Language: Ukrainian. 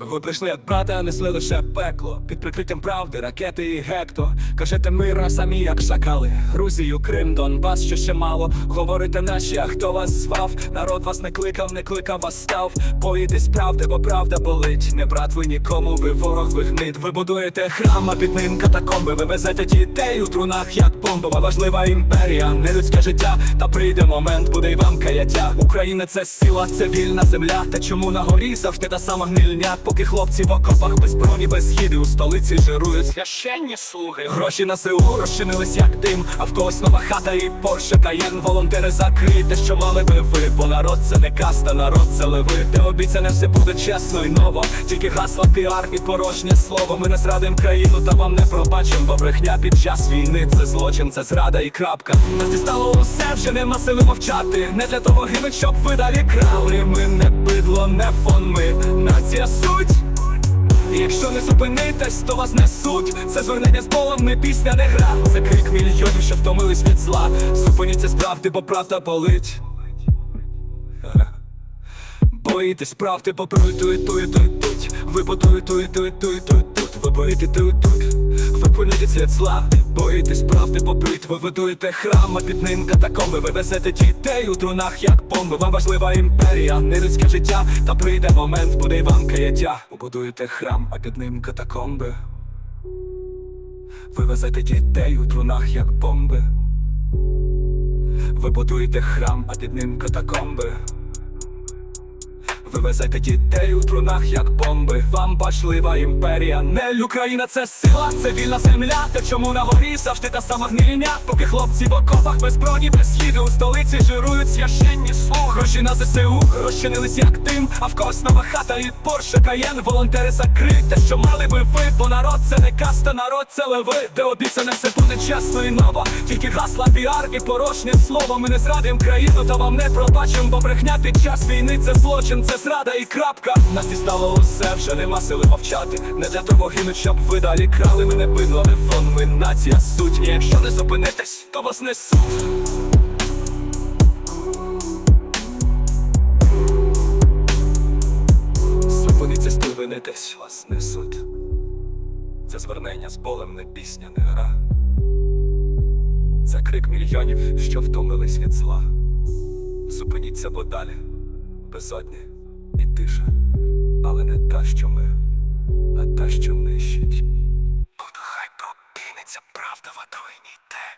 Ви прийшли як брата, несли лише пекло. Під прикриттям правди, ракети і гекто. Кажете мир, а самі як шакали. Грузію, Крим, Донбас, що ще мало. Говорите наші, а хто вас звав? Народ вас не кликав, не кликав, вас став. Боїтесь правди, бо правда болить. Не брат ви нікому, ви ворог, ви гнид. Ви будуєте храм, а під ним катакомби. Ви везете дітей у трунах, як бомбова важлива імперія, не людське життя. Та прийде момент, буде й вам каяття. Україна це сила, це вільна земля. Та чому на горі завжди та сама гнильня? Поки хлопці в окопах без броні, без гіди у столиці жирують священні слуги. Гроші на СУ розчинились як дим, а в когось нова хата і Порше Каєн. Волонтери закрийте, що мали би ви. Бо народ це не каста, народ це леви. Те обіцяне все буде чесно і ново. Тільки гасла піар і порожнє слово. Ми не зрадим країну, та вам не пробачим. Бо брехня під час війни це злочин, це зрада і крапка. Нас дістало усе, вже нема сили мовчати. Не для того гинуть, щоб ви далі крали. Ми не бидло, не фон, ми нація суть. Якщо не зупинитесь, то вас несуть. Це звернення з полом, не пісня, не гра. Це крик мільйонів, що втомились від зла. Зупиніться з правди, бо правда болить. Боїтесь правди, бо притують, тують, тують, тують Ви будують, тують, тують, тують, тують, Ви тут Ви понятіться від зла. Боїтесь правди, бо прит Ви будуєте храм, а під ним катакомби. Ви везете дітей у трунах, як бомби. Вам важлива імперія, не людське життя. Та прийде момент, буде й вам каяття. Ви будуєте храм, а під ним катакомби. Ви везете дітей у трунах, як бомби. Ви будуєте храм, а під ним катакомби ви везете дітей у трунах, як бомби. Вам бачлива імперія. Не Україна це сила, це вільна земля. Та чому на горі завжди та сама гнильня? Поки хлопці в окопах без броні, без їди у столиці жирують священні слуги. Гроші на ЗСУ розчинились як дим, а в когось нова хата і Порше Каєн. Волонтери закрийте, що мали би ви, бо народ це не каста, народ це леви, де обіцяне все буде чесно і ново. Тільки гасла піар і порожнє слово. Ми не зрадим країну, та вам не пробачим, бо брехня під час війни це злочин, це зрада і крапка. Нас дістало усе, вже нема сили мовчати. Не для того гинуть, щоб ви далі крали. Ми не бидло, не фон, ми нація суть. Якщо не зупинитесь, то вас несуть. Зупиніться, стивинитесь, вас несуть. Це звернення з болем, не пісня, не гра. Це крик мільйонів, що втомились від зла. Зупиніться, бо далі безодні і тиша, але не та, що ми, а та, що нищить. Бо нехай прокинеться правда в отруйній темі.